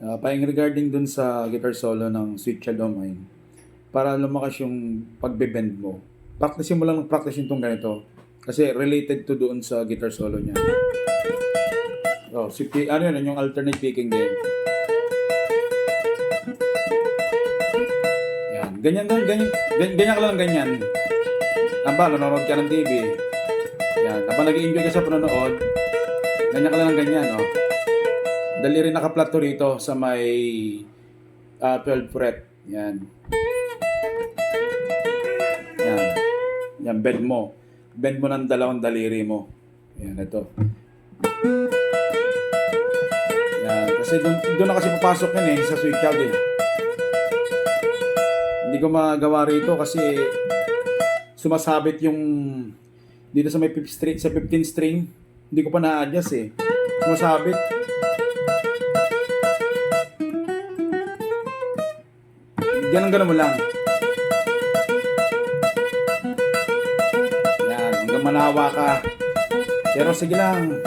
Uh, paing regarding dun sa guitar solo ng Sweet Child O' Mine, para lumakas yung pagbe-bend mo, practice mo lang ng practice yung tong ganito. Kasi related to doon sa guitar solo niya. Oh, si P, ano yun, yung alternate picking din. Yan. Ganyan lang, ganyan, ganyan, ka lang ganyan. Aba, nanonood ka ng TV. Yan. Habang nag-enjoy ka sa panonood, ganyan ka lang ng ganyan, oh. Dali rin naka-flat to rito sa may ah, 12 fret. Yan. Yan. Yan, bend mo. Bend mo ng dalawang daliri mo. Yan, ito. Yan. Kasi doon, doon na kasi papasok yan eh, sa sweet child eh. Hindi ko magawa rito kasi sumasabit yung dito sa may 15 string, sa 15 string. Hindi ko pa na-adjust eh. Sumasabit. Ganun ganun mo lang. Yan, hanggang manawa ka. Pero sige lang,